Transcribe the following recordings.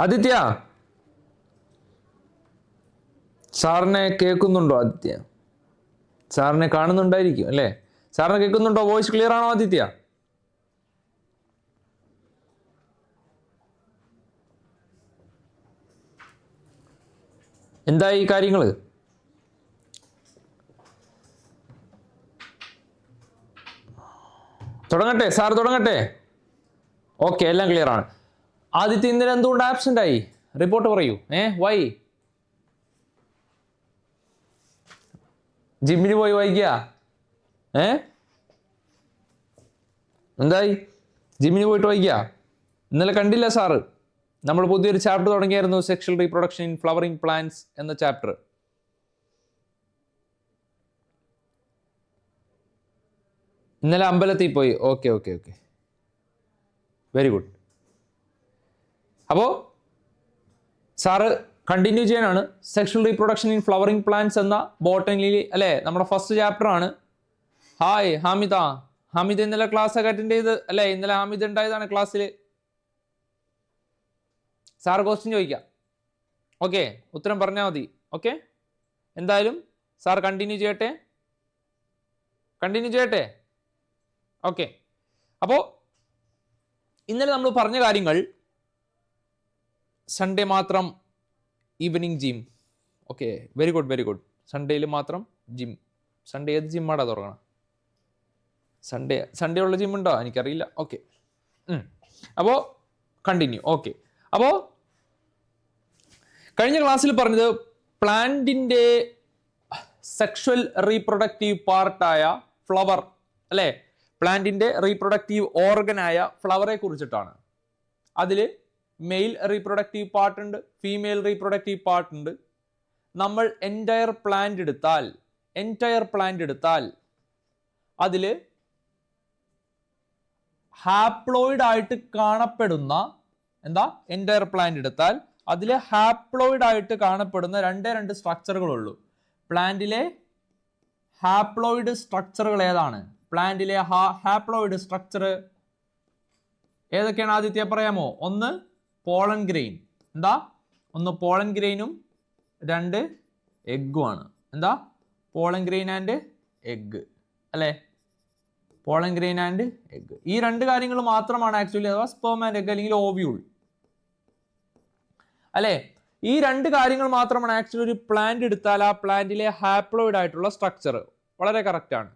ആദിത്യ? സാറിനെ കേൾക്കുന്നുണ്ടോ ആദിത്യ? സാറിനെ കാണുന്നുണ്ടായിരിക്കും അല്ലേ? സാറിനെ കേൾക്കുന്നുണ്ടോ? വോയിസ് ക്ലിയർ ആണോ ആദിത്യ? എന്താ ഈ കാര്യങ്ങൾ തുടങ്ങട്ടെ സാർ തുടങ്ങട്ടെ. ഓക്കെ എല്ലാം ക്ലിയർ ആണ്. ആദിത്യ ഇന്നലെ എന്തുകൊണ്ട് ആബ്സെന്റ് ആയി? റിപ്പോർട്ട് പറയൂ. ഏ വൈ ജിമ്മിന് പോയി വൈകിയ ഏ? എന്തായി? ജിമ്മിന് പോയിട്ട് വൈകിയ ഇന്നലെ കണ്ടില്ല സാറ് നമ്മൾ പുതിയൊരു chapter തുടങ്ങിയായിരുന്നു sexual reproduction in flowering plants എന്ന ചാപ്റ്റർ ഇന്നലെ അമ്പലത്തിൽ പോയി. Okay okay okay very good അപ്പോൾ സാറ് കണ്ടിന്യൂ ചെയ്യാനാണ്. Sexual reproduction in flowering plants എന്ന ബോട്ടനിൽ അല്ലേ? നമ്മുടെ ഫസ്റ്റ് ചാപ്റ്റർ ആണ്. ഹായ് ഹാമിദ ഹാമിദ് ഇന്നലെ ക്ലാസ് ഒക്കെ അറ്റൻഡ് ചെയ്ത് അല്ലേ? ഇന്നലെ ഹാമിദ് ഉണ്ടായതാണ് ക്ലാസ്സിൽ സാർ ക്വസ്റ്റ്യൻ ചോദിക്കാം. ഓക്കെ ഉത്തരം പറഞ്ഞാൽ മതി. ഓക്കെ എന്തായാലും സാർ കണ്ടിന്യൂ ചെയ്യട്ടെ? കണ്ടിന്യൂ ചെയ്യട്ടെ? ഓക്കെ അപ്പോൾ ഇന്നലെ നമ്മൾ പറഞ്ഞ കാര്യങ്ങൾ സൺഡേ മാത്രം evening gym okay very good very good സൺഡേയിൽ മാത്രം ജിം സൺഡേ ഏത് ജിമ്മാടാ തുടങ്ങണം സൺഡേ സൺഡേ ഉള്ള ജിം ഉണ്ടോ? എനിക്കറിയില്ല. ഓക്കെ അപ്പോൾ കണ്ടിന്യൂ ഓക്കെ അപ്പോൾ കഴിഞ്ഞ ക്ലാസ്സിൽ പറഞ്ഞത് പ്ലാന്റിന്റെ സെക്ഷൽ റീപ്രൊഡക്റ്റീവ് പാർട്ടായ ഫ്ലവർ അല്ലേ? പ്ലാന്റിന്റെ റീപ്രൊഡക്റ്റീവ് ഓർഗനായ ഫ്ലവറെ കുറിച്ചിട്ടാണ്. അതിൽ മെയിൽ റീപ്രൊഡക്റ്റീവ് പാർട്ട് ഉണ്ട് ഫീമെയിൽ റീപ്രൊഡക്റ്റീവ് പാർട്ട് ഉണ്ട്. നമ്മൾ എന്റയർ പ്ലാന്റ് എടുത്താൽ എന്റയർ പ്ലാന്റ് എടുത്താൽ അതിൽ ഹാപ്ലോയിഡ് ആയിട്ട് കാണപ്പെടുന്ന എന്താ? എന്റയർ പ്ലാന്റ് എടുത്താൽ അതിൽ ഹാപ്ലോയിഡ് ആയിട്ട് കാണപ്പെടുന്ന രണ്ടേ രണ്ട് സ്ട്രക്ചറുകളുള്ളൂ പ്ലാന്റിലെ ഹാപ്ലോയിഡ് സ്ട്രക്ചറുകൾ ഏതാണ്? പ്ലാന്റിലെ ഹാപ്ലോയിഡ് സ്ട്രക്ചർ ഏതൊക്കെയാണ് ആദ്യത്തെ പറയാമോ? ഒന്ന് പോളൻ ഗ്രെയിൻ എന്താ? ഒന്ന് പോളൻ ഗ്രെയിനും രണ്ട് എഗ്ഗുമാണ് എന്താ? പോളൻ ഗ്രെയിൻ ആൻഡ് എഗ്ഗ് അല്ലേ? പോളൻ ഗ്രെയിൻ ആൻഡ് എഗ്ഗ് ഈ രണ്ട് കാര്യങ്ങൾ മാത്രമാണ് ആക്ച്വലി അഥവാ സ്പേം ആൻഡ് എഗ്ഗ് അല്ലെങ്കിൽ ഓവ്യൂൾ അല്ലേ? ഈ രണ്ട് കാര്യങ്ങൾ മാത്രമാണ് ആക്ച്വലി ഒരു പ്ലാന്റ് എടുത്താൽ ആ പ്ലാന്റിലെ ഹാപ്ലോയിഡ് ആയിട്ടുള്ള സ്ട്രക്ചർ വളരെ കറക്റ്റ് ആണ്.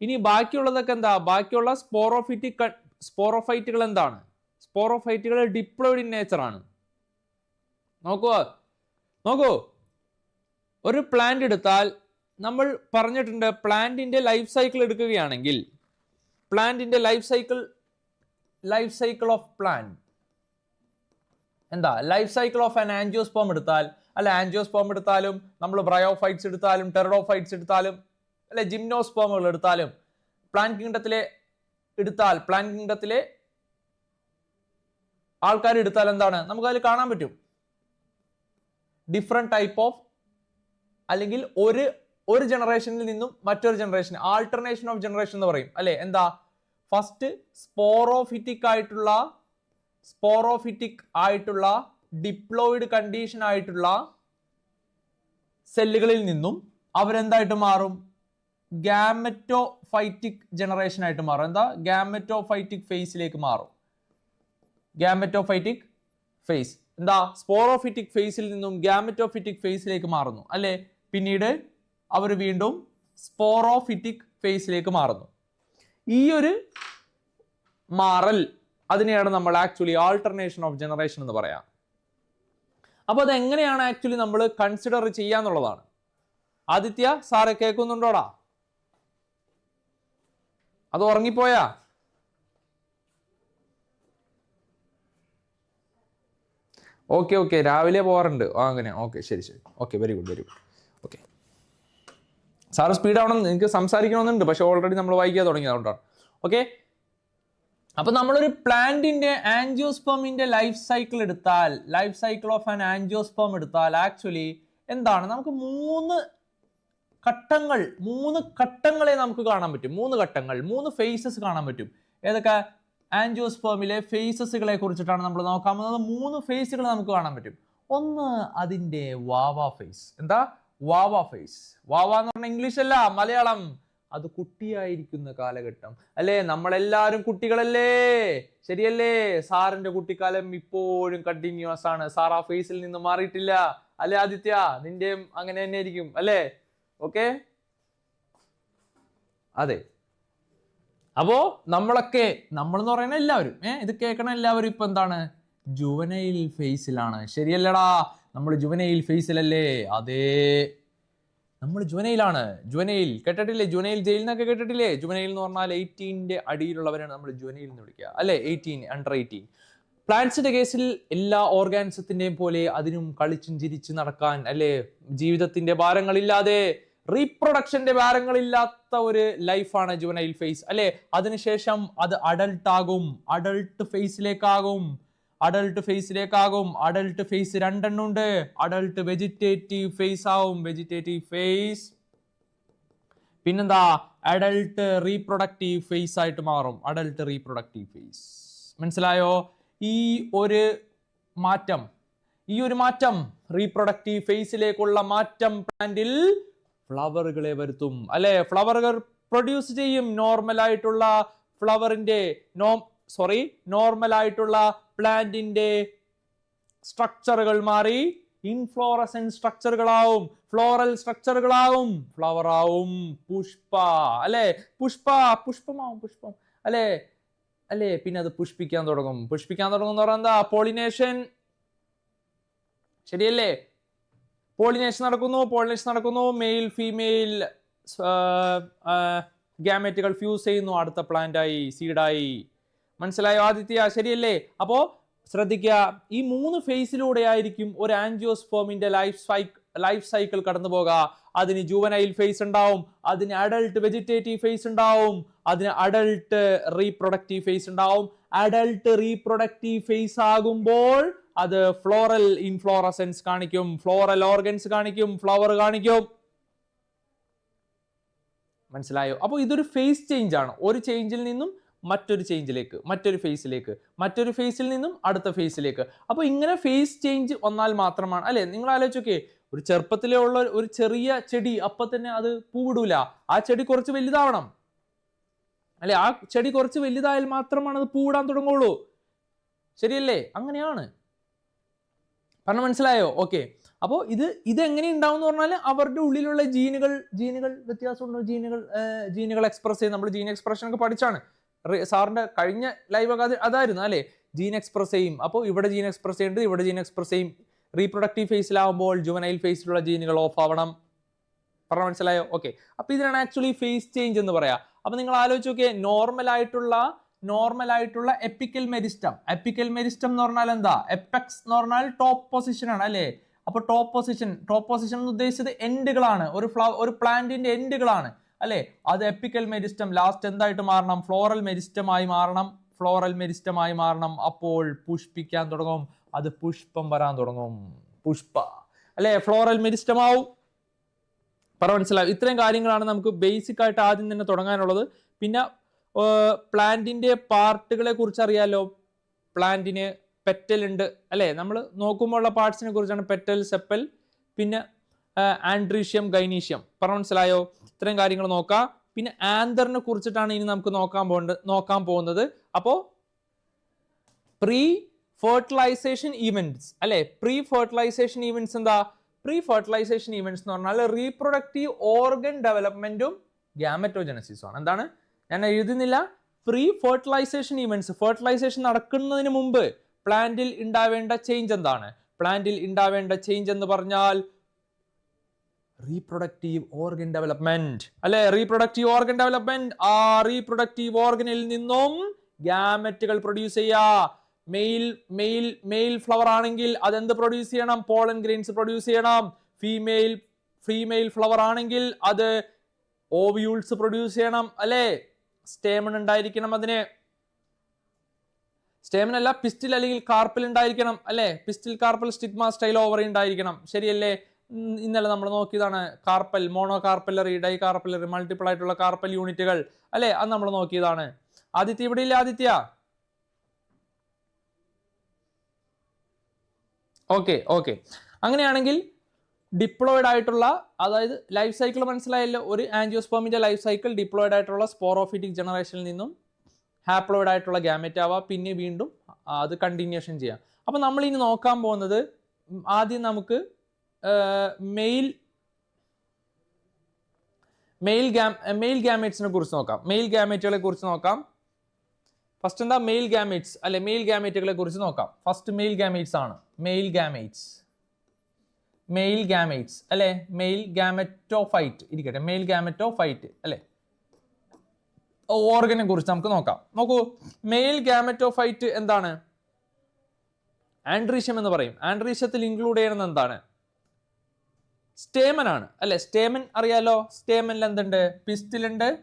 ഇനി ബാക്കിയുള്ളതൊക്കെ എന്താ? ബാക്കിയുള്ള സ്പോറോഫിറ്റിക് സ്പോറോഫൈറ്റുകൾ എന്താണ്? സ്പോറോഫൈറ്റുകൾ ഡിപ്ലോയിഡ് ഇൻ നേച്ചർ ആണ്. നോക്കൂ. നോക്കൂ. ഒരു പ്ലാന്റ് എടുത്താൽ നമ്മൾ പറഞ്ഞിട്ടുണ്ട് പ്ലാന്റിന്റെ ലൈഫ് സൈക്കിൾ എടുക്കുകയാണെങ്കിൽ പ്ലാന്റിന്റെ life cycle life cycle of plant എന്താ? Life cycle of an angiosperm എടുത്താൽ അല്ല ആൻജിയോസ്പോം എടുത്താലും നമ്മൾ ബ്രയോഫൈറ്റ്സ് എടുത്താലും ടെറഡോഫൈറ്റ്സ് എടുത്താലും അല്ലെ ജിംനോസ്പോമുകൾ എടുത്താലും പ്ലാന്റ് കിങ്ഡത്തിലെ എടുത്താൽ പ്ലാന്റ് കിങ്ഡത്തിലെ ആൾക്കാർ എടുത്താൽ എന്താണ്? നമുക്ക് അതിൽ കാണാൻ പറ്റും. ഡിഫറെന്റ് ടൈപ്പ് ഓഫ് അല്ലെങ്കിൽ ഒരു ഒരു ജനറേഷനിൽ നിന്നും മറ്റൊരു ജനറേഷൻ ആൾട്ടർനേഷൻ ഓഫ് ജനറേഷൻ എന്ന് പറയും. അല്ലെ? എന്താ? ഫസ്റ്റ് സ്പോറോഫിറ്റിക് ആയിട്ടുള്ള സ്പോറോഫിറ്റിക് ആയിട്ടുള്ള ഡിപ്ലോയിഡ് കണ്ടീഷൻ ആയിട്ടുള്ള സെല്ലുകളിൽ നിന്നും അവരെന്തായിട്ട് മാറും? ഗാമറ്റോഫൈറ്റിക് ജനറേഷൻ ആയിട്ട് മാറും. എന്താ? ഗാമറ്റോഫൈറ്റിക് ഫേസിലേക്ക് മാറും. ഗാമറ്റോഫൈറ്റിക് ഫേസ് എന്താ? സ്പോറോഫിറ്റിക് ഫേസിൽ നിന്നും ഗാമറ്റോഫിറ്റിക് ഫേസിലേക്ക് മാറുന്നു. അല്ലെ? പിന്നീട് അവർ വീണ്ടും സ്പോറോഫിറ്റിക് ഫേസിലേക്ക് മാറുന്നു. ഈ ഒരു മാറൽ അതിനെയാണ് നമ്മൾ ആക്ച്വലി ആൾട്ടർനേഷൻ ഓഫ് ജനറേഷൻ എന്ന് പറയാം. അപ്പോൾ അത് എങ്ങനെയാണ് ആക്ച്വലി നമ്മൾ കൺസിഡർ ചെയ്യാന്നുള്ളതാണ്. ആദിത്യ സാറെ കേൾക്കുന്നുണ്ടോടാ? അത് ഉറങ്ങിപ്പോയാ? Okay okay. രാവിലെ പോകാറുണ്ട്. ആ അങ്ങനെ. ഓക്കെ ശരി ശരി. Okay very good very good okay. Sir speed ആവണം എനിക്ക് സംസാരിക്കണമെന്നുണ്ട് പക്ഷെ ഓൾറെഡി നമ്മൾ വായിക്കാൻ തുടങ്ങിയത് അതുകൊണ്ടാണ്. ഓക്കെ? അപ്പൊ നമ്മളൊരു പ്ലാന്റിന്റെ ആൻജിയോസ്പേമിന്റെ ലൈഫ് സൈക്കിൾ എടുത്താൽ life cycle of an angiosperm എടുത്താൽ ആക്ച്വലി എന്താണ്? നമുക്ക് മൂന്ന് ഘട്ടങ്ങൾ മൂന്ന് ഘട്ടങ്ങളെ നമുക്ക് കാണാൻ പറ്റും. മൂന്ന് ഘട്ടങ്ങൾ മൂന്ന് ഫേസസ് കാണാൻ പറ്റും. ഏതൊക്കെ? ആൻജിയോസ്പേമിലെ ഫേസസുകളെ കുറിച്ചിട്ടാണ് നമ്മൾ നോക്കാൻ പോകുന്നത്. മൂന്ന് ഫേസുകൾ നമുക്ക് കാണാൻ പറ്റും. ഒന്ന് അതിന്റെ വാവ ഫേസ്. എന്താ? വാവ ഫേസ്. വാവ എന്ന് പറഞ്ഞ ഇംഗ്ലീഷ് അല്ല മലയാളം. അത് കുട്ടിയായിരിക്കുന്ന കാലഘട്ടം. അല്ലേ? നമ്മളെല്ലാരും കുട്ടികളല്ലേ? ശരിയല്ലേ? സാറിന്റെ കുട്ടിക്കാലം ഇപ്പോഴും കണ്ടിന്യൂസ് ആണ്. സാർ ആ ഫേസിൽ നിന്ന് മാറിയിട്ടില്ല. അല്ലേ ആദിത്യ? നിന്റെയും അങ്ങനെ തന്നെ ആയിരിക്കും അല്ലേ? ഓക്കെ അതെ. അപ്പോ നമ്മളൊക്കെ നമ്മൾ എന്ന് പറയുന്ന എല്ലാവരും ഏഹ് ഇത് കേൾക്കണ എല്ലാവരും ഇപ്പൊ എന്താണ്? ജുവനൈൽ ഫേസിലാണ് ശരിയല്ലടാ. നമ്മൾ ജുവനൈൽ ഫേസിലല്ലേ അതേ. നമ്മൾ ജുവനയിലാണ് ജുവനയിൽ കേട്ടിട്ടില്ലേ? ജുവനയിൽ ജയിലിൽ നിന്നൊക്കെ കേട്ടിട്ടില്ലേ? ജുവനയിൽ എന്ന് പറഞ്ഞാൽ എയ്റ്റീന്റെ അടിയിലുള്ളവരാണ് നമ്മൾ ജുവനയിൽ എന്ന് വിളിക്കുക. അല്ലെ? എയ്റ്റീൻ അണ്ടർ എയ്റ്റീൻ പ്ലാന്റ്സിന്റെ കേസിൽ എല്ലാ ഓർഗാൻസത്തിന്റെയും പോലെ അതിനും കളിച്ചും ചിരിച്ചു നടക്കാൻ അല്ലെ? ജീവിതത്തിന്റെ ഭാരങ്ങളില്ലാതെ റീപ്രൊഡക്ഷന്റെ ഭാരങ്ങളില്ലാത്ത ഒരു ലൈഫാണ് ജുവനൈൽ ഫേസ് അല്ലെ? അതിനുശേഷം അത് അഡൾട്ട് ആകും. അഡൾട്ട് ഫേസിലേക്കാകും അഡൾട്ട് ഫേസിലേക്കാകും അഡൾട്ട് ഫേസ് രണ്ടെണ്ണം ഉണ്ട്. അഡൾട്ട് വെജിറ്റേറ്റീവ് ഫേസ് ആവും. വെജിറ്റേറ്റീവ് ഫേസ് പിന്നെന്താ? അഡൾട്ട് റീപ്രൊഡക്റ്റീവ് ഫേസ് ആയിട്ട് മാറും. അഡൾട്ട് റീപ്രൊഡക്റ്റീവ് ഫേസ് മനസ്സിലായോ? ഈ ഒരു മാറ്റം ഈ ഒരു മാറ്റം റീപ്രൊഡക്റ്റീവ് ഫേസിലേക്കുള്ള മാറ്റം പ്ലാന്റിൽ ഫ്ലവറുകളെ വരുത്തും. അല്ലെ? ഫ്ലവറുകൾ പ്രൊഡ്യൂസ് ചെയ്യും. നോർമൽ ആയിട്ടുള്ള ഫ്ലവറിന്റെ നോ സോറി നോർമൽ ആയിട്ടുള്ള പ്ലാന്റിന്റെ സ്ട്രക്ചറുകൾ മാറി ഇൻഫ്ലോറസൻ സ്ട്രക്ചറുകളാവും. ഫ്ലോറൽ സ്ട്രക്ചറുകളാവും. ഫ്ലവർ ആവും പുഷ്പ. അല്ലെ? പുഷ്പ. പുഷ്പമാവും പുഷ്പം. അല്ലെ? അല്ലേ? പിന്നെ അത് പുഷ്പിക്കാൻ തുടങ്ങും. പുഷ്പിക്കാൻ തുടങ്ങും എന്ന് പറഞ്ഞാൽ എന്താ? പോളിനേഷൻ ശരിയല്ലേ? പോളിനേഷൻ നടക്കുന്നു പോളിനേഷൻ നടക്കുന്നു. മെയിൽ ഫീമെയിൽ ഗ്യാമറ്റുകൾ ഫ്യൂസ് ചെയ്യുന്നു. അടുത്ത പ്ലാന്റായി സീഡായി മനസ്സിലായോ ആദിത്യ? ശരിയല്ലേ? അപ്പോ ശ്രദ്ധിക്കുക ഈ മൂന്ന് ഫേസിലൂടെ ആയിരിക്കും ഒരു ആൻജിയോസ്പോമിന്റെ ലൈഫ് സൈക്ക് ലൈഫ് സൈക്കിൾ കടന്നു പോകുക അതിന് ജൂവനൈൽ ഫേസ് ഉണ്ടാവും അതിന് അഡൾട്ട് വെജിറ്റേറ്റീവ് ഫേസ് ഉണ്ടാവും അതിന് അഡൾട്ട് റീപ്രൊഡക്റ്റീവ് ഫേസ് ഉണ്ടാവും. അഡൾട്ട് റീപ്രൊഡക്റ്റീവ് ഫേസ് ആകുമ്പോൾ അത് ഫ്ലോറൽ ഇൻഫ്ലോറസെൻസ് കാണിക്കും ഫ്ലോറൽ ഓർഗൻസ് കാണിക്കും ഫ്ലവർ കാണിക്കും. മനസ്സിലായോ? അപ്പോൾ ഇതൊരു ഫേസ് ചേഞ്ച് ആണ്. ഒരു ചേഞ്ചിൽ നിന്നും മറ്റൊരു ചേഞ്ചിലേക്ക് മറ്റൊരു ഫേസിലേക്ക് മറ്റൊരു ഫേസിൽ നിന്നും അടുത്ത ഫേസിലേക്ക് അപ്പോൾ ഇങ്ങനെ ഫേസ് ചേഞ്ച് വന്നാൽ മാത്രമാണ് അല്ലേ? നിങ്ങൾ ആലോചിച്ചോക്കെ ഒരു ചെറുപ്പത്തിലേ ഉള്ള ഒരു ചെറിയ ചെടി അപ്പൊ തന്നെ അത് പൂവിടൂല. ആ ചെടി കുറച്ച് വലുതാവണം. അല്ലെ? ആ ചെടി കുറച്ച് വലുതായാൽ മാത്രമാണ് അത് പൂവിടാൻ തുടങ്ങുള്ളൂ. ശരിയല്ലേ? അങ്ങനെയാണ്. പറഞ്ഞ മനസ്സിലായോ? ഓക്കെ അപ്പോൾ ഇത് ഇത് എങ്ങനെ ഉണ്ടാവും എന്ന് പറഞ്ഞാൽ അവരുടെ ഉള്ളിലുള്ള ജീനുകൾ ജീനുകൾ വ്യത്യാസമുണ്ടോ? ജീനുകൾ ജീനുകൾ എക്സ്പ്രസ് ചെയ്യും നമ്മൾ ജീൻ എക്സ്പ്രഷൻ ഒക്കെ പഠിച്ചാണ്. സാറിന്റെ കഴിഞ്ഞ ലൈവ് ഒക്കെ അത് അതായിരുന്നു അല്ലേ? ജീൻ എക്സ്പ്രസ് ചെയ്യും. അപ്പോൾ ഇവിടെ ജീൻ എക്സ്പ്രസ് ചെയ്യേണ്ടത് ഇവിടെ ജീൻ എക്സ്പ്രസ് ചെയ്യും. റീപ്രൊഡക്റ്റീവ് ഫേസിലാവുമ്പോൾ ജുവനൈൽ ഫേസിലുള്ള ജീനുകൾ ഓഫ് ആവണം. പറഞ്ഞ മനസ്സിലായോ? ഓക്കെ അപ്പോൾ ഇതിനാണ് ആക്ച്വലി ഫേസ് ചേഞ്ച് എന്ന് പറയാം. അപ്പോൾ നിങ്ങൾ ആലോചിച്ച് നോക്കിയേ നോർമൽ ആയിട്ടുള്ള നോർമൽ ആയിട്ടുള്ള എപ്പിക്കൽ മെരിസ്റ്റം എപ്പിക്കൽ മെരിസ്റ്റം എന്ന് പറഞ്ഞാൽ എന്താ? എപ്പെക്സ് എന്ന് പറഞ്ഞാൽ ടോപ്പ് പൊസിഷൻ ആണ് അല്ലേ? അപ്പോൾ ടോപ്പ് പൊസിഷൻ ടോപ്പ് പൊസിഷൻ എന്ന് ഉദ്ദേശിച്ചത് എൻഡുകളാണ് ഒരു ഫ്ലവർ ഒരു പ്ലാന്റിന്റെ എൻഡുകളാണ് അല്ലേ? അത് എപ്പിക്കൽ മെരിസ്റ്റം ലാസ്റ്റ് എന്തായിട്ട് മാറണം? ഫ്ലോറൽ മെരിസ്റ്റമായി മാറണം. ഫ്ലോറൽ മെരിസ്റ്റമായി മാറണം. അപ്പോൾ പുഷ്പിക്കാൻ തുടങ്ങും. അത് പുഷ്പം വരാൻ തുടങ്ങും. പുഷ്പ. അല്ലേ? ഫ്ലോറൽ മെരിസ്റ്റമാവും പറ മനസ്സിലാവും ഇത്രയും കാര്യങ്ങളാണ് നമുക്ക് ബേസിക് ആയിട്ട് ആദ്യം തന്നെ തുടങ്ങാനുള്ളത്. പിന്നെ പ്ലാന്റിന്റെ പാർട്ടുകളെ കുറിച്ച് അറിയാലോ പ്ലാന്റിന് പെറ്റൽ ഉണ്ട്. അല്ലേ? നമ്മൾ നോക്കുമ്പോൾ ഉള്ള പാർട്സിനെ കുറിച്ചാണ് പെറ്റൽ സെപ്പൽ പിന്നെ ആൻഡ്രീഷ്യം ഗൈനീഷ്യം. പറ മനസ്സിലായോ? ഇത്രയും കാര്യങ്ങൾ നോക്കാം. പിന്നെ ആന്തറിനെ കുറിച്ചിട്ടാണ് ഇനി നമുക്ക് നോക്കാൻ പോകേണ്ടത് നോക്കാൻ പോകുന്നത്. അപ്പോൾ പ്രീ ഫെർട്ടിലൈസേഷൻ ഈവെന്റ്സ് അല്ലെ? പ്രീ ഫെർട്ടിലൈസേഷൻ ഈവെന്റ്സ് എന്താ പ്രീ ഫെർട്ടിലൈസേഷൻ ഈവെന്റ്സ് എന്ന് പറഞ്ഞാൽ റീപ്രൊഡക്റ്റീവ് ഓർഗൻ ഡെവലപ്മെന്റും ഗ്യാമറ്റോജനസിസും ആണ്. എന്താണ്? ഞാൻ എഴുതുന്നില്ല. പ്രീ ഫെർട്ടിലൈസേഷൻ ഇവൻസ് ഫെർട്ടിലൈസേഷൻ നടക്കുന്നതിന് മുമ്പ് പ്ലാന്റിൽ ഉണ്ടാവേണ്ട ചേഞ്ച് എന്താണ്? പ്ലാന്റിൽ ഉണ്ടാവേണ്ട ചേഞ്ച് എന്ന് പറഞ്ഞാൽ റീപ്രൊഡക്റ്റീവ് ഓർഗൻ ഡെവലപ്മെന്റ് അല്ലെ? റീപ്രൊഡക്റ്റീവ് ഓർഗൻ ഡെവലപ്മെന്റ് ആ റീപ്രൊഡക്റ്റീവ് ഓർഗനിൽ നിന്നും ഗ്യാമറ്റുകൾ പ്രൊഡ്യൂസ് ചെയ്യാ. മെയിൽ മെയിൽ മെയിൽ ഫ്ലവർ ആണെങ്കിൽ അതെന്ത് പ്രൊഡ്യൂസ് ചെയ്യണം? പോളൻ ഗ്രെയിൻസ് പ്രൊഡ്യൂസ് ചെയ്യണം. ഫീമെയിൽ ഫീമെയിൽ ഫ്ലവർ ആണെങ്കിൽ അത് ഓവ്യൂൾസ് പ്രൊഡ്യൂസ് ചെയ്യണം. അല്ലെ? സ്റ്റേമൺ ഉണ്ടായിരിക്കണം അതിന്. സ്റ്റേമൻ അല്ല പിസ്റ്റിൽ അല്ലെങ്കിൽ കാർപ്പിൽ ഉണ്ടായിരിക്കണം അല്ലെ? Pistil carpel stigma style ovary ഉണ്ടായിരിക്കണം. ശരിയല്ലേ? ഇന്നലെ നമ്മൾ നോക്കിയതാണ് carpel mono carpellary dye carpellary multiple ആയിട്ടുള്ള കാർപ്പൽ യൂണിറ്റുകൾ അല്ലേ? അത് നമ്മൾ നോക്കിയതാണ്. ആദിത്യ ഇവിടെ ഇല്ല ആദിത്യ? ഓക്കെ ഓക്കെ അങ്ങനെയാണെങ്കിൽ ഡിപ്ലോയിഡ് ആയിട്ടുള്ള അതായത് ലൈഫ് സൈക്കിൾ മനസ്സിലായല്ലോ ഒരു ആൻജിയോസ്പോമിന്റെ ലൈഫ് സൈക്കിൾ ഡിപ്ലോയിഡ് ആയിട്ടുള്ള സ്പോറോഫിറ്റിക് ജനറേഷനിൽ നിന്നും ഹാപ്ലോയിഡ് ആയിട്ടുള്ള ഗാമറ്റ് ആവാം. പിന്നെ വീണ്ടും അത് കണ്ടിന്യൂഷൻ ചെയ്യാം. അപ്പം നമ്മൾ ഇനി നോക്കാൻ പോകുന്നത് ആദ്യം നമുക്ക് മെയിൽ മെയിൽ ഗാം മെയിൽ ഗാമേറ്റ്സിനെ കുറിച്ച് നോക്കാം. മെയിൽ ഗാമേറ്റുകളെ കുറിച്ച് നോക്കാം. ഫസ്റ്റ് എന്താ? മെയിൽ ഗാമേറ്റ്സ് അല്ലെ മെയിൽ ഗാമേറ്റുകളെ കുറിച്ച് നോക്കാം. ഫസ്റ്റ് മെയിൽ ഗാമേറ്റ്സ് ആണ്. മെയിൽ ഗാമേറ്റ്സ് മെയിൽ ഗാമേറ്റ്സ് അല്ലേ? മെയിൽ ഗാമറ്റോഫൈറ്റ് ഇരിക്കട്ടെ. മെയിൽ ഗാമറ്റോഫൈറ്റ് അല്ലെ? ഓർഗനെ കുറിച്ച് നമുക്ക് നോക്കാം. നോക്കൂ. മെയിൽ ഗാമറ്റോഫൈറ്റ് എന്താണ്? ആൻഡ്രീഷ്യം എന്ന് പറയും. ആൻഡ്രീഷ്യത്തിൽ ഇൻക്ലൂഡ് ചെയ്യുന്നത് എന്താണ്? സ്റ്റേമൻ ആണ്. അല്ലെ? സ്റ്റേമൻ അറിയാലോ? സ്റ്റേമനിൽ എന്തുണ്ട്? പിസ്റ്റിലുണ്ട്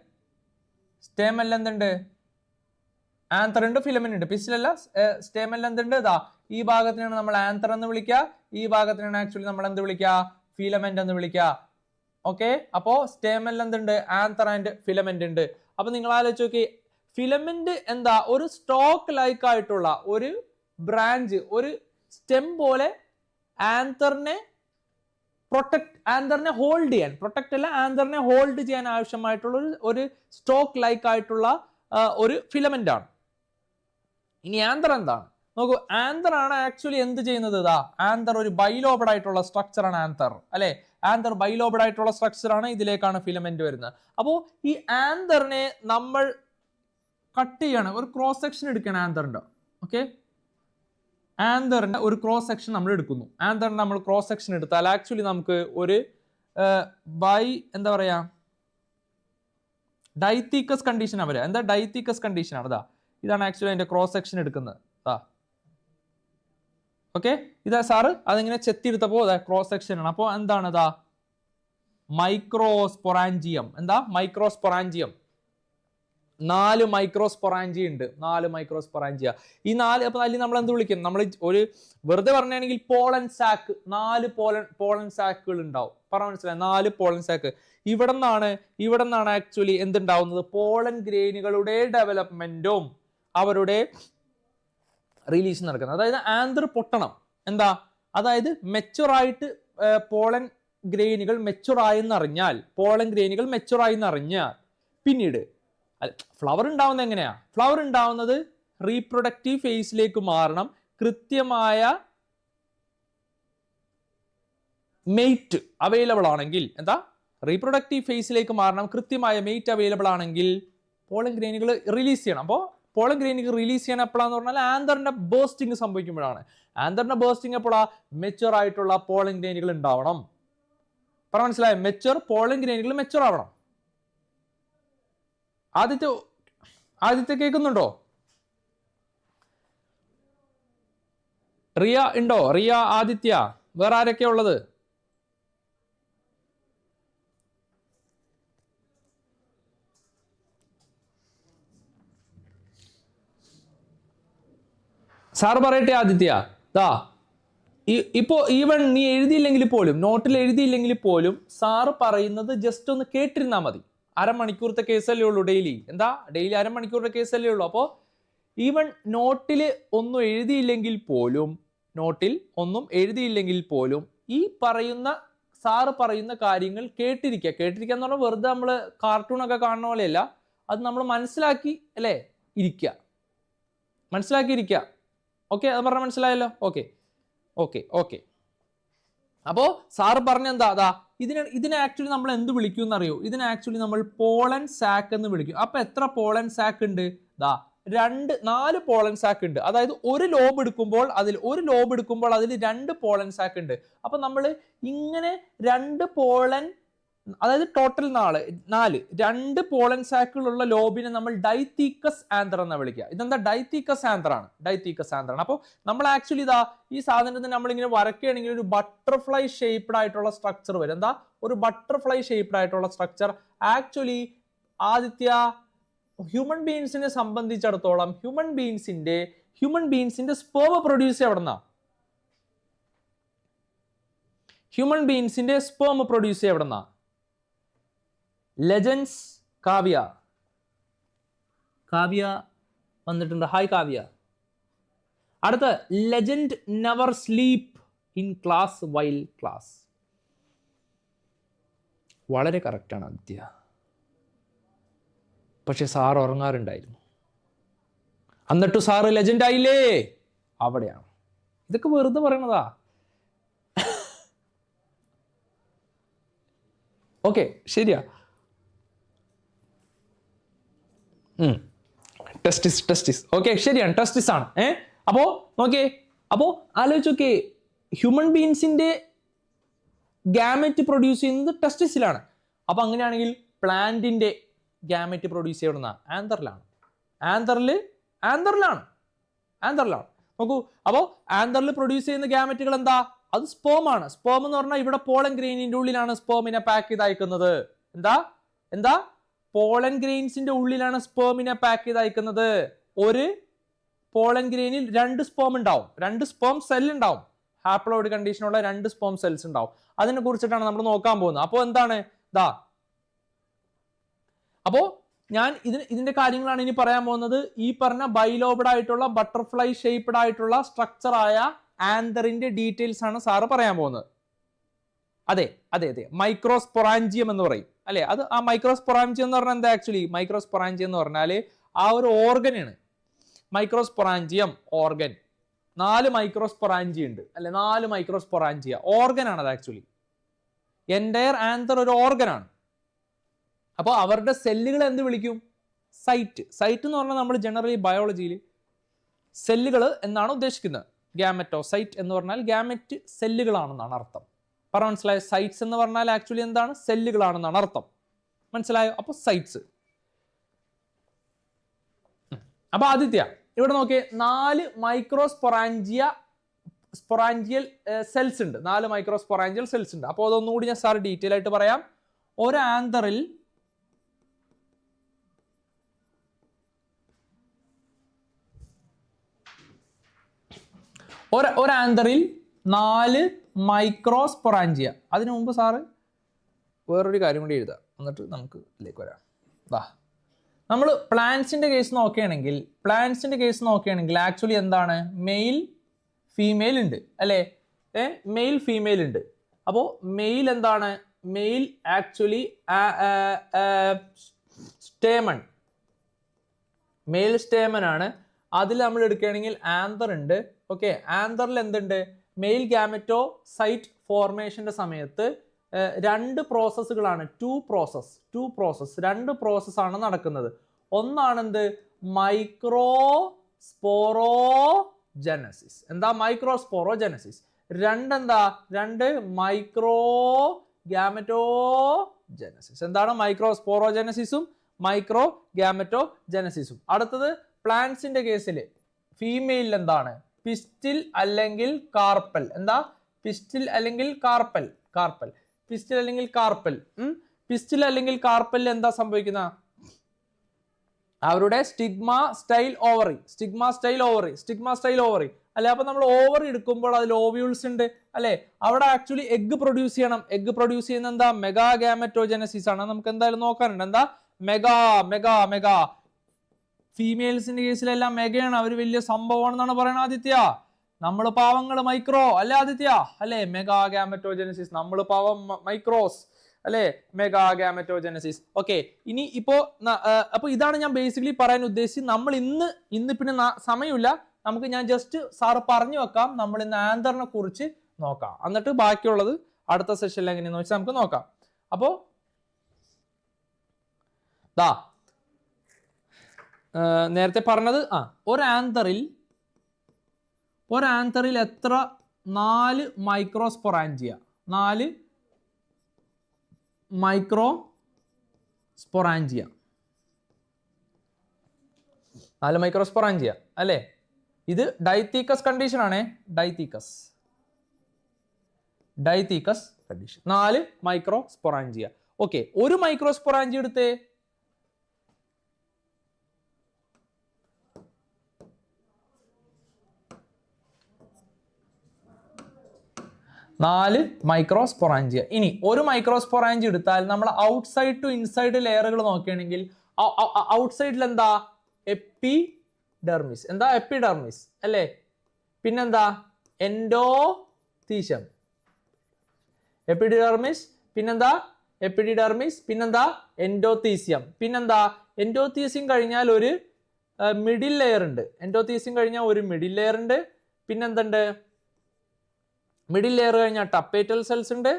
സ്റ്റേമനിൽ എന്തുണ്ട്? ആന്തർ ഉണ്ട് ഫിലമെന്റ് ഉണ്ട്. പിസ്റ്റിലല്ല സ്റ്റേമനിൽ എന്തുണ്ട്? ഇതാ ഈ ഭാഗത്തിനാണ് നമ്മൾ ആന്തർ എന്ന് വിളിക്കുക. ഈ ഭാഗത്തിനാണ് ആക്ച്വലി നമ്മൾ എന്ത് വിളിക്കുക ഫിലമെന്റ് എന്ന് വിളിക്കുക ഓക്കെ അപ്പോ സ്റ്റേമൽ എന്തുണ്ട്? ആന്തർ ആൻഡ് ഫിലമെന്റ് ഉണ്ട്. അപ്പൊ നിങ്ങൾ ആലോചിച്ച് നോക്കി. ഫിലമെന്റ് എന്താ? ഒരു സ്റ്റോക്ക് ലൈക്ക് ആയിട്ടുള്ള ഒരു ബ്രാഞ്ച് ഒരു സ്റ്റെം പോലെ ആന്തറിനെ പ്രൊട്ടക്ട് ആന്തറിനെ ഹോൾഡ് ചെയ്യാൻ പ്രൊട്ടക്ട് അല്ല ആന്തറിനെ ഹോൾഡ് ചെയ്യാൻ ആവശ്യമായിട്ടുള്ള ഒരു ഒരു സ്റ്റോക്ക് ലൈക്ക് ആയിട്ടുള്ള ഒരു ഫിലമെന്റ് ആണ്. ഇനി ആന്തർ എന്താണ്? നോക്കൂ ആന്തർ ആണ് ആക്ച്വലി എന്ത് ചെയ്യുന്നത് ഇതാ? ആന്തർ ഒരു ബൈലോബഡ് ആയിട്ടുള്ള സ്ട്രക്ചർ ആണ് ആന്തർ അല്ലെ? ആന്തർ ബൈലോബഡ് ആയിട്ടുള്ള സ്ട്രക്ചർ ആണ് ഇതിലേക്കാണ് ഫിലമെന്റ് വരുന്നത്. അപ്പോൾ ഈ ആന്തറിനെ നമ്മൾ കട്ട് ചെയ്യണം ഒരു ക്രോസ് സെക്ഷൻ എടുക്കണം ആന്തറിന്റെ ഓക്കെ ആന്തറിന്റെ ഒരു ക്രോസ് സെക്ഷൻ നമ്മൾ എടുക്കുന്നു. ആന്തറിന്റെ നമ്മൾ ക്രോസ് സെക്ഷൻ എടുത്താൽ ആക്ച്വലി നമുക്ക് ഒരു ബൈ എന്താ പറയാ? ഡൈത്തീക്കസ് കണ്ടീഷൻ അവർ എന്താ ഡൈത്തീക്കസ് കണ്ടീഷൻ ആണ്? ഇതാ ഇതാണ് ആക്ച്വലി അതിന്റെ ക്രോസ് സെക്ഷൻ എടുക്കുന്നത്. ഇതാ ഓക്കെ ഇതാ സാറ് അതിങ്ങനെ ചെത്തിയെടുത്തപ്പോൾ അതാ ക്രോസ് സെക്ഷൻ ആണ്. അപ്പോൾ എന്താണ് ഇതാ മൈക്രോസ്പൊറാഞ്ചിയം എന്താ? മൈക്രോസ്പൊറാഞ്ചിയം നാല് മൈക്രോസ്പൊറാഞ്ചി ഉണ്ട്. നാല് മൈക്രോസ്പൊറാഞ്ചിയ ഈ നാല് അപ്പൊ അതിൽ നമ്മൾ എന്ത് വിളിക്കും? നമ്മൾ ഒരു വെറുതെ പറഞ്ഞാണെങ്കിൽ പോളൻ സാക്ക്. നാല് പോളൻ പോളൻ സാക്കുകൾ ഉണ്ടാവും. പറ മനസ്സിലായി? നാല് പോളൻ സാക്ക്. ഇവിടെ നിന്നാണ് ഇവിടെ നിന്നാണ് ആക്ച്വലി എന്തുണ്ടാവുന്നത്? പോളൻ ഗ്രെയിനുകളുടെ ഡെവലപ്മെന്റും അവരുടെ റിലീസ് നടക്കുന്നത്. അതായത് ആന്തർ പൊട്ടണം. എന്താ? അതായത് മെച്ചുറായിട്ട് പോളൻ ഗ്രെയിനുകൾ മെച്ചുറായി എന്നറിഞ്ഞാൽ പോളൻ ഗ്രെയിനുകൾ മെച്ചുറായി എന്നറിഞ്ഞാൽ പിന്നീട് ഫ്ലവർ ഉണ്ടാവുന്നത് എങ്ങനെയാ? ഫ്ലവർ ഉണ്ടാവുന്നത് റീപ്രൊഡക്റ്റീവ് ഫേസിലേക്ക് മാറണം. കൃത്യമായ മെയ്റ്റ് അവൈലബിൾ ആണെങ്കിൽ എന്താ? റീപ്രൊഡക്റ്റീവ് ഫേസിലേക്ക് മാറണം. കൃത്യമായ മെയ്റ്റ് അവൈലബിൾ ആണെങ്കിൽ പോളൻ ഗ്രെയിനുകൾ റിലീസ് ചെയ്യണം. അപ്പോൾ പോളൻ ഗ്രെയിനുകൾ റിലീസ് ചെയ്യാൻ എപ്പോഴാന്ന് പറഞ്ഞാൽ ആന്തറിന്റെ ബേസ്റ്റിംഗ് സംഭവിക്കുമ്പോഴാണ്. ആന്തറിന്റെ ബേസ്റ്റിംഗ് എപ്പോഴാ? മെച്ചുവർ ആയിട്ടുള്ള പോളൻ ഗ്രെയിനുകൾ ഉണ്ടാവണം. പറ മനസ്സിലായോ? മെച്ചുവർ പോളൻ ഗ്രെയിനുകൾ മെച്ചുവർ ആവണം. ആദ്യത്തെ ആദ്യത്തെ കേൾക്കുന്നുണ്ടോ? റിയ ഉണ്ടോ? റിയ ആദിത്യ വേറെ ആരൊക്കെയാ ഉള്ളത്? സാർ പറയട്ടെ ആദിത്യ. ദാ ഇപ്പോ ഈവൺ നീ എഴുതിയില്ലെങ്കിൽ പോലും നോട്ടിൽ എഴുതിയില്ലെങ്കിൽ പോലും സാറ് പറയുന്നത് ജസ്റ്റ് ഒന്ന് കേട്ടിരുന്നാൽ മതി. അരമണിക്കൂറത്തെ കേസല്ലേ ഉള്ളൂ ഡെയിലി എന്താ? ഡെയിലി അരമണിക്കൂറിന്റെ കേസല്ലേ ഉള്ളൂ. അപ്പോൾ ഈവൺ നോട്ടിൽ ഒന്നും എഴുതിയില്ലെങ്കിൽ പോലും നോട്ടിൽ ഒന്നും എഴുതിയില്ലെങ്കിൽ പോലും ഈ പറയുന്ന സാറ് പറയുന്ന കാര്യങ്ങൾ കേട്ടിരിക്കുക. കേട്ടിരിക്കുക എന്ന് പറഞ്ഞാൽ വെറുതെ നമ്മൾ കാർട്ടൂണൊക്കെ കാണുന്ന പോലെയല്ല. അത് നമ്മൾ മനസ്സിലാക്കി അല്ലേ? ഇരിക്കുക. മനസ്സിലാക്കി ഇരിക്കുക. ഓക്കെ അത് പറഞ്ഞാൽ മനസ്സിലായല്ലോ. Okay okay okay. അപ്പോൾ സാറ് പറഞ്ഞ എന്താ അതാ ഇതിന് ഇതിനെ ആക്ച്വലി നമ്മൾ എന്ത് വിളിക്കും എന്നറിയോ ഇതിനെ ആക്ച്വലി നമ്മൾ പോളൻ സാക്ക് എന്ന് വിളിക്കും. അപ്പൊ എത്ര പോളൻ സാക്ക് ഉണ്ട്? ദാ രണ്ട് നാല് പോളൻ സാക്ക് ഉണ്ട്. അതായത് ഒരു ലോബ് എടുക്കുമ്പോൾ അതിൽ ഒരു ലോബ് എടുക്കുമ്പോൾ അതിൽ രണ്ട് പോളൻ സാക്ക് ഉണ്ട്. അപ്പൊ നമ്മൾ ഇങ്ങനെ രണ്ട് പോളൻ അതായത് ടോട്ടൽ നാല് നാല്. രണ്ട് പോളൻ സാക്കുകളുള്ള ലോബിനെ നമ്മൾ ഡൈത്തീക്കസ് ആന്തർ എന്ന് വിളിക്കുക. ഇതെന്താ? ഡൈത്തീക്കസ് ആന്തർ ആണ്. ഡൈത്തീക്കസ് ആന്തർ ആണ്. അപ്പോൾ നമ്മൾ ആക്ച്വലി ഇതാ ഈ സാധനത്തിന് നമ്മളിങ്ങനെ വരയ്ക്കുകയാണെങ്കിൽ ഒരു ബട്ടർഫ്ലൈ ഷേപ്ഡ് ആയിട്ടുള്ള സ്ട്രക്ചർ വരും. എന്താ? ഒരു ബട്ടർഫ്ലൈ ഷേപ്ഡ് ആയിട്ടുള്ള സ്ട്രക്ചർ ആക്ച്വലി ആദിത്യ ഹ്യൂമൻ ബീങ്സിനെ സംബന്ധിച്ചിടത്തോളം ഹ്യൂമൻ ബീങ്സിന്റെ ഹ്യൂമൻ ബീങ്സിന്റെ സ്പേമ പ്രൊഡ്യൂസ് എവിടെന്നാ? ഹ്യൂമൻ ബീങ്സിന്റെ സ്പേമ പ്രൊഡ്യൂസ് എവിടെന്നാ? ലെജൻസ് കാവ്യ കാവ്യ വന്നിട്ടുണ്ട്. ഹായ് കാവ്യ അടുത്ത legend never sleep in class while class വളരെ കറക്റ്റാണ് അദ്യ പക്ഷെ സാർ ഉറങ്ങാറുണ്ടായിരുന്നു. എന്നിട്ട് സാറ് ലെജൻഡ് ആയില്ലേ? അവിടെയാണ്. ഇതൊക്കെ വെറുതെ പറയണതാ. ഓക്കെ ശരിയാ. ടെസ്റ്റിസ് ടെസ്റ്റിസ് ഓക്കെ ശരിയാണ്. ടെസ്റ്റിസ് ആണ്. ഏ? അപ്പോ നോക്കിയേ. അപ്പോ ആലോചിച്ച് നോക്കിയേ. ഹ്യൂമൻ ബീങ്സിന്റെ ഗാമറ്റ് പ്രൊഡ്യൂസ് ചെയ്യുന്നത് ടെസ്റ്റിസിലാണ് അപ്പൊ അങ്ങനെയാണെങ്കിൽ പ്ലാന്റിന്റെ ഗാമറ്റ് പ്രൊഡ്യൂസ് ചെയ്യണമെന്ന ആന്തറിലാണ് ആന്തറിൽ ആന്തറിലാണ് ആന്തറിലാണ് നോക്കൂ. അപ്പോൾ ആന്തറിൽ പ്രൊഡ്യൂസ് ചെയ്യുന്ന ഗാമറ്റുകൾ എന്താ? അത് സ്പോം ആണ്. സ്പോം എന്ന് പറഞ്ഞാൽ ഇവിടെ പോളൻ ഗ്രെയിനിന്റെ ഉള്ളിലാണ് സ്പോമിനെ പാക്ക് ചെയ്ത് അയക്കുന്നത്. എന്താ? എന്താ? പോളൻ ഗ്രെയിൻസിന്റെ ഉള്ളിലാണ് സ്പേമിനെ പാക്ക് ചെയ്ത് അയക്കുന്നത്. ഒരു പോളൻ ഗ്രെയിനിൽ രണ്ട് സ്പേം ഉണ്ടാവും. രണ്ട് സ്പേം സെൽ ഉണ്ടാവും. ഹാപ്ലോയിഡ് കണ്ടീഷനുള്ള രണ്ട് സ്പേം സെൽസ് ഉണ്ടാവും. അതിനെ കുറിച്ചിട്ടാണ് നമ്മൾ നോക്കാൻ പോകുന്നത്. അപ്പോൾ എന്താണ്? ദാ അപ്പോ ഞാൻ ഇതിന് ഇതിന്റെ കാര്യങ്ങളാണ് ഇനി പറയാൻ പോകുന്നത്. ഈ പറഞ്ഞ ബൈലോബഡ് ആയിട്ടുള്ള ബട്ടർഫ്ലൈ ഷേപ്ഡ് ആയിട്ടുള്ള സ്ട്രക്ചർ ആയ ആന്തറിന്റെ ഡീറ്റെയിൽസ് ആണ് സാറ് പറയാൻ പോകുന്നത്. അതെ അതെ അതെ. മൈക്രോസ്പൊറാഞ്ചിയം എന്ന് പറയും. അല്ലെ? അത് ആ മൈക്രോസ്പൊറാഞ്ചിയം എന്ന് പറഞ്ഞാൽ എന്താ ആക്ച്വലി മൈക്രോസ്പൊറാഞ്ചിയം എന്ന് പറഞ്ഞാൽ ആ ഒരു ഓർഗനാണ് മൈക്രോസ്പൊറാഞ്ചിയം ഓർഗൻ നാല് മൈക്രോസ്പൊറാഞ്ചി ഉണ്ട്. അല്ലെ? നാല് മൈക്രോസ്പൊറാഞ്ചിയ ഓർഗനാണ് അത് ആക്ച്വലി എന്റയർ ആന്തർ ഒരു ഓർഗനാണ് അപ്പോൾ അവരുടെ സെല്ലുകൾ എന്ത് വിളിക്കും? സൈറ്റ് സൈറ്റ് എന്ന് പറഞ്ഞാൽ നമ്മൾ ജനറലി ബയോളജിയിൽ സെല്ലുകൾ എന്നാണ് ഉദ്ദേശിക്കുന്നത്. ഗ്യാമറ്റോ സൈറ്റ് എന്ന് പറഞ്ഞാൽ ഗ്യാമറ്റ് സെല്ലുകളാണെന്നാണ് അർത്ഥം. പറ മനസ്സിലായോ? സൈറ്റ്സ് എന്ന് പറഞ്ഞാൽ ആക്ച്വലി എന്താണ്? സെല്ലുകളാണെന്നാണ് അർത്ഥം. മനസ്സിലായോ? അപ്പോൾ സൈറ്റ്സ് അപ്പോൾ ആദിത്യ ഇവിടെ നോക്കിയേ നാല് മൈക്രോസ്പൊറാഞ്ചിയ സ്പൊറാഞ്ചിയൽ സെൽസ് ഉണ്ട്. നാല് മൈക്രോസ്പൊറാഞ്ചിയൽ സെൽസ് ഉണ്ട്. അപ്പോൾ അതൊന്നുകൂടി ഞാൻ സാർ ഡീറ്റെയിൽ ആയിട്ട് പറയാം. ഒരു ആന്തറിൽ ഒരു ആന്തറിൽ നാല് മൈക്രോസ്പൊറാഞ്ചിയ അതിനു മുമ്പ് സാറ് വേറൊരു കാര്യം കൂടി എഴുതാം. എന്നിട്ട് നമുക്ക് ഇതിലേക്ക് വരാം. വാ നമ്മൾ പ്ലാന്റ്സിന്റെ കേസ് നോക്കുകയാണെങ്കിൽ പ്ലാന്റ്സിന്റെ കേസ് നോക്കുകയാണെങ്കിൽ ആക്ച്വലി എന്താണ്? മെയിൽ ഫീമെയിൽ ഉണ്ട്. അല്ലേ? ഏ? മെയിൽ ഫീമെയിൽ ഉണ്ട്. അപ്പോൾ മെയിൽ എന്താണ്? Male actually stamen. Male stamen ആണ്. അതിൽ നമ്മൾ എടുക്കുകയാണെങ്കിൽ ആന്തർ ഉണ്ട്. ഓക്കെ. ആന്തറിൽ എന്തുണ്ട്? മെയിൽ ഗ്യാമറ്റോ സൈറ്റ് ഫോർമേഷന്റെ സമയത്ത് രണ്ട് പ്രോസസ്സുകളാണ് ടു പ്രോസസ് ടു പ്രോസസ് രണ്ട് പ്രോസസ്സാണ് നടക്കുന്നത്. ഒന്നാണെന്ത്? മൈക്രോ സ്പോറോ ജനസിസ് എന്താ മൈക്രോ സ്പോറോ ജനസിസ് രണ്ടെന്താ? രണ്ട് മൈക്രോ ഗ്യാമറ്റോ ജനസിസ് എന്താണ് മൈക്രോ സ്പോറോ ജനസിസും മൈക്രോ ഗ്യാമറ്റോ ജനസിസും അടുത്തത് പ്ലാന്റ്സിന്റെ കേസിൽ ഫീമെയിൽ എന്താണ് പിസ്റ്റിൽ അല്ലെങ്കിൽ കാർപ്പൽ. എന്താ? പിസ്റ്റിൽ അല്ലെങ്കിൽ കാർപ്പൽ. കാർപ്പൽ. പിസ്റ്റിൽ അല്ലെങ്കിൽ കാർപ്പൽ. പിസ്റ്റിൽ അല്ലെങ്കിൽ കാർപ്പലിൽ എന്താ സംഭവിക്കുന്ന? അവരുടെ stigma style ovary. Stigma style ovary. Stigma style ovary. അല്ലെ? അപ്പൊ നമ്മൾ ഓവർ എടുക്കുമ്പോൾ അതിൽ ഓവ്യൂൾസ് ഉണ്ട്. അല്ലെ? അവിടെ ആക്ച്വലി എഗ് പ്രൊഡ്യൂസ് ചെയ്യണം. എഗ് പ്രൊഡ്യൂസ് ചെയ്യുന്ന എന്താ? മെഗാ ഗാമറ്റോജനസിസ് ആണ് നമുക്ക് എന്തായാലും നോക്കാനുണ്ട്. എന്താ? Mega mega mega. ഫീമെയിൽസിന്റെ കേസിലെല്ലാം മെഗയാണ്. അവർ വലിയ സംഭവമാണെന്നാണ് പറയുന്നത് ആദിത്യ. നമ്മൾ പാവങ്ങൾ മൈക്രോ അല്ലെ ആദിത്യ? അല്ലെ? മെഗാ ഗാമറ്റോജനസിസ് നമ്മൾ പാവം മൈക്രോസ്. അല്ലെ? മെഗാ ഗാമറ്റോജനസിസ് ഓക്കെ ഇനി ഇപ്പോ അപ്പൊ ഇതാണ് ഞാൻ ബേസിക്കലി പറയാൻ ഉദ്ദേശിച്ചത്. നമ്മൾ ഇന്ന് ഇന്ന് പിന്നെ സമയമില്ല. നമുക്ക് ഞാൻ ജസ്റ്റ് സാറ് പറഞ്ഞു വെക്കാം. നമ്മൾ ഇന്ന് ആന്തറിനെ കുറിച്ച് നോക്കാം. എന്നിട്ട് ബാക്കിയുള്ളത് അടുത്ത സെഷനിൽ എങ്ങനെയാണെന്ന് വെച്ചാൽ നമുക്ക് നോക്കാം. അപ്പോ നേരത്തെ പറഞ്ഞത് ആ ഒരാന്തറിൽ ഒരാന്തറിൽ എത്ര നാല് മൈക്രോസ്പൊറാൻജിയ. നാല് മൈക്രോ സ്പൊറാൻജിയ നാല് മൈക്രോസ്പൊറാൻജിയ അല്ലേ? ഇത് ഡൈത്തീക്കസ് കണ്ടീഷൻ ആണേ. ഡൈത്തീക്കസ്. ഡൈത്തീക്കസ് കണ്ടീഷൻ നാല് മൈക്രോ സ്പൊറാഞ്ചിയ ഓക്കെ ഒരു മൈക്രോ സ്പൊറാഞ്ചിയ എടുത്തേ. നാല് മൈക്രോസ്പൊറാഞ്ചിയ ഇനി ഒരു മൈക്രോസ്പൊറാഞ്ചി എടുത്താൽ നമ്മൾ ഔട്ട്സൈഡ് ടു ഇൻസൈഡ് ലെയറുകൾ നോക്കുകയാണെങ്കിൽ ഔട്ട്സൈഡിൽ എന്താ എപ്പി ഡെർമിസ് എന്താ? എപ്പി ഡെർമിസ് അല്ലേ? പിന്നെന്താ? എൻഡോ തീശം എപ്പിഡിഡർമിസ് പിന്നെന്താ? എപ്പിഡിഡർമിസ് പിന്നെന്താ? എൻഡോത്തീസിയം പിന്നെന്താ? എൻഡോത്തീസിയം കഴിഞ്ഞാൽ ഒരു മിഡിൽ ലെയർ ഉണ്ട്. എൻഡോത്തീസിയം കഴിഞ്ഞാൽ ഒരു മിഡിൽ ലെയർ ഉണ്ട്. പിന്നെന്തുണ്ട്? മിഡിൽ ലെയർ കഴിഞ്ഞാൽ ടപ്പേറ്റൽ സെൽസ് ഉണ്ട്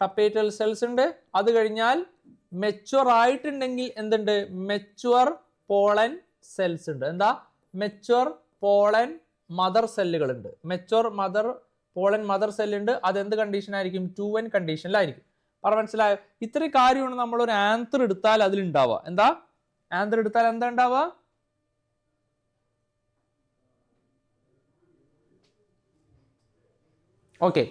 ടപ്പേറ്റൽ സെൽസ് ഉണ്ട്. അത് കഴിഞ്ഞാൽ മെച്ചുവർ ആയിട്ടുണ്ടെങ്കിൽ എന്തുണ്ട്? മെച്ചുവർ പോളൻ സെൽസ് ഉണ്ട്. എന്താ? മെച്ചുവർ പോളൻ മദർ സെല്ലുകൾ ഉണ്ട്. Mature mother pollen mother cell ഉണ്ട്. അത് എന്ത് കണ്ടീഷൻ ആയിരിക്കും? ടു എൻ കണ്ടീഷനിലായിരിക്കും പറ മനസ്സിലായോ? ഇത്രയും കാര്യമാണ് നമ്മൾ ഒരു ആൻസർ എടുത്താൽ അതിലുണ്ടാവുക എന്താ? ആൻസർ എടുത്താൽ എന്താ ഉണ്ടാവുക? Okay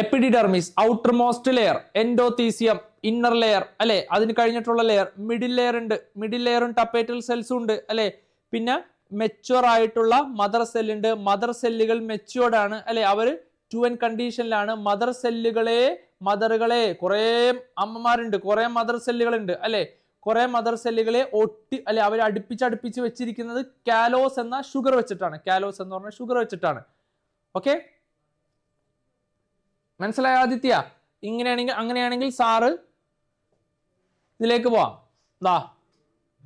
epidermis outermost layer endothecium inner layer അല്ലെ? അതിന് കഴിഞ്ഞിട്ടുള്ള ലെയർ മിഡിൽ ലെയർ ഉണ്ട്. മിഡിൽ ലെയറും ടപ്പേറ്റൽ സെൽസും ഉണ്ട് അല്ലെ? പിന്നെ മെച്ചുവർ ആയിട്ടുള്ള മദർ സെല്ലുണ്ട് മദർ സെല്ലുകൾ മെച്ചുവേർഡ് ആണ് അല്ലെ? അവർ ടു എൻ കണ്ടീഷനിലാണ് മദർ സെല്ലുകളെ മദറുകളെ കുറേ അമ്മമാരുണ്ട് കുറേ മദർ സെല്ലുകളുണ്ട് അല്ലെ? കുറെ മദർ സെല്ലുകളെ ഒട്ടി അല്ലെ? അവർ അടുപ്പിച്ച് അടുപ്പിച്ച് വെച്ചിരിക്കുന്നത് കാലോസ് എന്ന ഷുഗർ വെച്ചിട്ടാണ്. കാലോസ് എന്ന് പറഞ്ഞ ഷുഗർ വെച്ചിട്ടാണ്. ഓക്കെ മനസ്സിലായ ആദിത്യ? ഇങ്ങനെയാണെങ്കിൽ അങ്ങനെയാണെങ്കിൽ സാറ് ഇതിലേക്ക് പോവാം. ദാ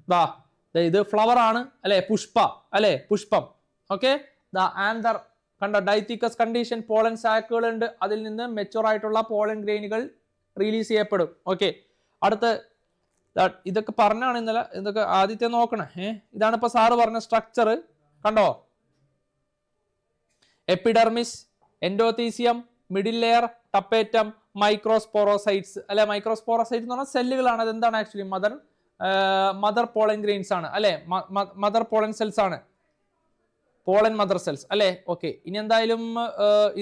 ദാ ഇത് ഫ്ലവർ ആണ് അല്ലെ? പുഷ്പ അല്ലെ? പുഷ്പം. ഓക്കെ ദ ആന്തർ കണ്ട? ഡൈത്തിക്കസ് കണ്ടീഷൻ പോളൻ സാക്കുകൾ ഉണ്ട്. അതിൽ നിന്ന് മെച്ചുവർ ആയിട്ടുള്ള പോളൻ ഗ്രെയിനുകൾ റിലീസ് ചെയ്യപ്പെടും. ഓക്കെ അടുത്ത് ഇതൊക്കെ പറഞ്ഞാണ് ഇന്നലെ ഇതൊക്കെ ആദ്യത്തെ നോക്കണേ. ഏ? ഇതാണ് ഇപ്പൊ സാറ് പറഞ്ഞ സ്ട്രക്ചർ കണ്ടോ? Epidermis endothecium middle layer tapetum microsporocytes അല്ലെ മൈക്രോസ്പോറോസൈറ്റ് എന്ന് പറഞ്ഞാൽ സെല്ലുകളാണ് അതെന്താണ് actually mother mother pollen grains ആണ്. അല്ലെ മദർ പോളൻ സെൽസ് ആണ്. പോളൻ മദർ സെൽസ് അല്ലെ ഓക്കെ ഇനി എന്തായാലും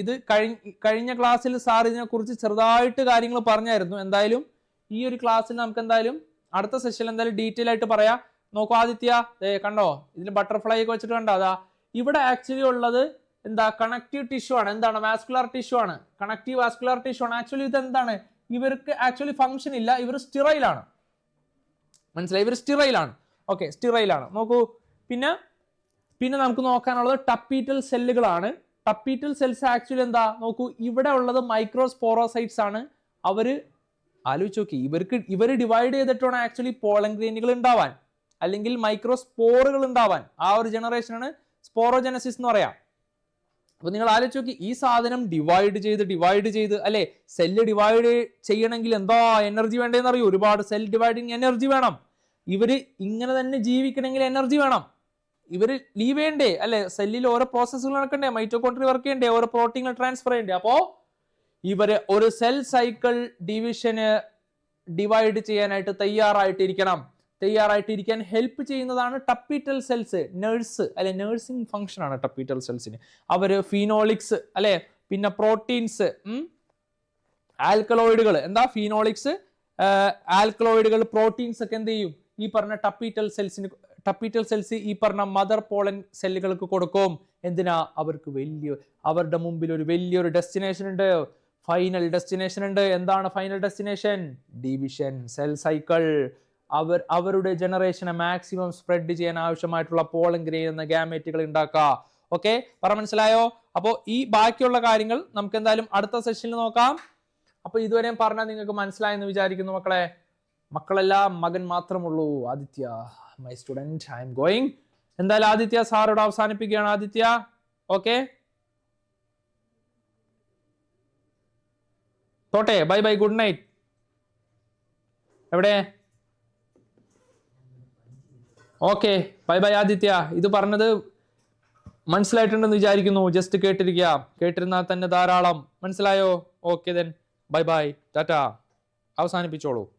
ഇത് കഴിഞ്ഞ ക്ലാസ്സിൽ സാർ ഇതിനെ കുറിച്ച് ചെറുതായിട്ട് കാര്യങ്ങൾ പറഞ്ഞായിരുന്നു. എന്തായാലും ഈ ഒരു ക്ലാസ്സിൽ നമുക്ക് എന്തായാലും അടുത്ത സെഷനിൽ എന്തായാലും ഡീറ്റെയിൽ ആയിട്ട് പറയാം. നോക്കൂ ആദിത്യ കണ്ടോ? ഇതിൽ ബട്ടർഫ്ലൈ ഒക്കെ വെച്ചിട്ട് കണ്ടോ? അതാ ഇവിടെ ആക്ച്വലി ഉള്ളത് എന്താ കണക്റ്റീവ് ടിഷ്യൂ ആണ്. എന്താണ്? വാസ്കുലർ ടിഷ്യൂ ആണ്. കണക്റ്റീവ് വാസ്കുലർ ടിഷ്യൂ ആണ്. ആക്ച്വലി ഇത് എന്താണ് ഇവർക്ക് ആക്ച്വലി ഫംഗ്ഷൻ ഇല്ല. ഇവർ സ്റ്റിറയിലാണ് മനസ്സിലായി? ഇവർ സ്റ്റിറയിലാണ് ഓക്കെ സ്റ്റിറയിലാണ് നോക്കൂ. പിന്നെ പിന്നെ നമുക്ക് നോക്കാനുള്ളത് ടപ്പീറ്റൽ സെല്ലുകളാണ് ടപ്പീറ്റൽ സെൽസ് ആക്ച്വലി എന്താ? നോക്കൂ ഇവിടെ ഉള്ളത് മൈക്രോസ്പോറോസൈറ്റ്സ് ആണ്. അവർ ആലോചിച്ച് നോക്കി. ഇവർക്ക് ഇവർ ഡിവൈഡ് ചെയ്തിട്ടാണ് ആക്ച്വലി പോളൻ ഗ്രെയിനുകൾ ഉണ്ടാവാൻ. അല്ലെങ്കിൽ മൈക്രോസ്പോറുകൾ ഉണ്ടാവാൻ. ആ ഒരു ജനറേഷനാണ് സ്പോറോജനസിസ് എന്ന് പറയാം. അപ്പൊ നിങ്ങൾ ആലോചിച്ച് നോക്കി ഈ സാധനം ഡിവൈഡ് ചെയ്ത് ഡിവൈഡ് ചെയ്ത് അല്ലെ? സെല്ല് ഡിവൈഡ് ചെയ്യണമെങ്കിൽ എന്താ എനർജി വേണ്ടതെന്ന് അറിയോ? ഒരുപാട് സെൽ ഡിവൈഡിങ് എനർജി വേണം. ഇവർ ഇങ്ങനെ തന്നെ ജീവിക്കണമെങ്കിൽ എനർജി വേണം. ഇവർ ലീവ് ചെയ്യണ്ടേ? അല്ലെ? സെല്ലിൽ ഓരോ പ്രോസസ്സുകൾ നടക്കണ്ടേ? മൈറ്റോകോൺട്രി വർക്ക് ചെയ്യണ്ടേ? ഓരോ പ്രോട്ടീനുകൾ ട്രാൻസ്ഫർ ചെയ്യണ്ടേ? അപ്പോ ഇവർ ഒരു സെൽ സൈക്കിൾ ഡിവിഷന് ഡിവൈഡ് ചെയ്യാനായിട്ട് തയ്യാറായിട്ടിരിക്കണം. തയ്യാറായിട്ടിരിക്കാൻ ഹെൽപ്പ് ചെയ്യുന്നതാണ് ടപ്പീറ്റൽ സെൽസ് നേഴ്സ് അല്ലെ നേഴ്സിംഗ് ഫംഗ്ഷൻ ആണ് ടപ്പീറ്റൽ സെൽസിന് അവർ ഫീനോളിക്സ് അല്ലെ പിന്നെ പ്രോട്ടീൻസ് ആൽക്കലോയിഡുകൾ എന്താ ഫീനോളിക്സ് ആൽക്കലോയിഡുകൾ പ്രോട്ടീൻസ് ഒക്കെ എന്ത് ചെയ്യും? ഈ പറഞ്ഞ ടപ്പീറ്റൽ സെൽസിന് ടപ്പീറ്റൽ സെൽസ് ഈ പറഞ്ഞ മദർ പോളൻ സെല്ലുകൾക്ക് കൊടുക്കും. എന്തിനാ? അവർക്ക് വലിയ അവരുടെ മുമ്പിൽ ഒരു വലിയൊരു ഡെസ്റ്റിനേഷൻ ഉണ്ട്. ഫൈനൽ ഡെസ്റ്റിനേഷൻ ഉണ്ട്. എന്താണ് final destination division cell cycle അവർ അവരുടെ ജനറേഷനെ മാക്സിമം സ്പ്രെഡ് ചെയ്യാൻ ആവശ്യമായിട്ടുള്ള പോളൻ ഗ്രെയിൻ എന്ന ഗാമേറ്റുകൾ ഉണ്ടാക്കുക. ഓക്കെ പറ മനസ്സിലായോ? അപ്പോൾ ഈ ബാക്കിയുള്ള കാര്യങ്ങൾ നമുക്ക് എന്തായാലും അടുത്ത സെഷനിൽ നോക്കാം. അപ്പൊ ഇതുവരെയും പറഞ്ഞാൽ നിങ്ങൾക്ക് മനസ്സിലായെന്ന് വിചാരിക്കുന്നു മക്കളെ. മക്കളെല്ലാം മകൻ മാത്രമുള്ളൂ. Aditya my student I am going എന്തായാലും ആദിത്യ സാറോട് അവസാനിപ്പിക്കുകയാണ്. ആദിത്യ ഓക്കെ തോട്ടെ ബൈ ബൈ ഗുഡ് നൈറ്റ് എവിടെ? Okay bye bye Aditya. ഇത് പറഞ്ഞത് മനസ്സിലായിട്ടുണ്ടെന്ന് വിചാരിക്കുന്നു. ജസ്റ്റ് കേട്ടിരിക്കുക. കേട്ടിരുന്നാൽ തന്നെ ധാരാളം. മനസ്സിലായോ? Okay then bye bye tata അവസാനിപ്പിച്ചോളൂ.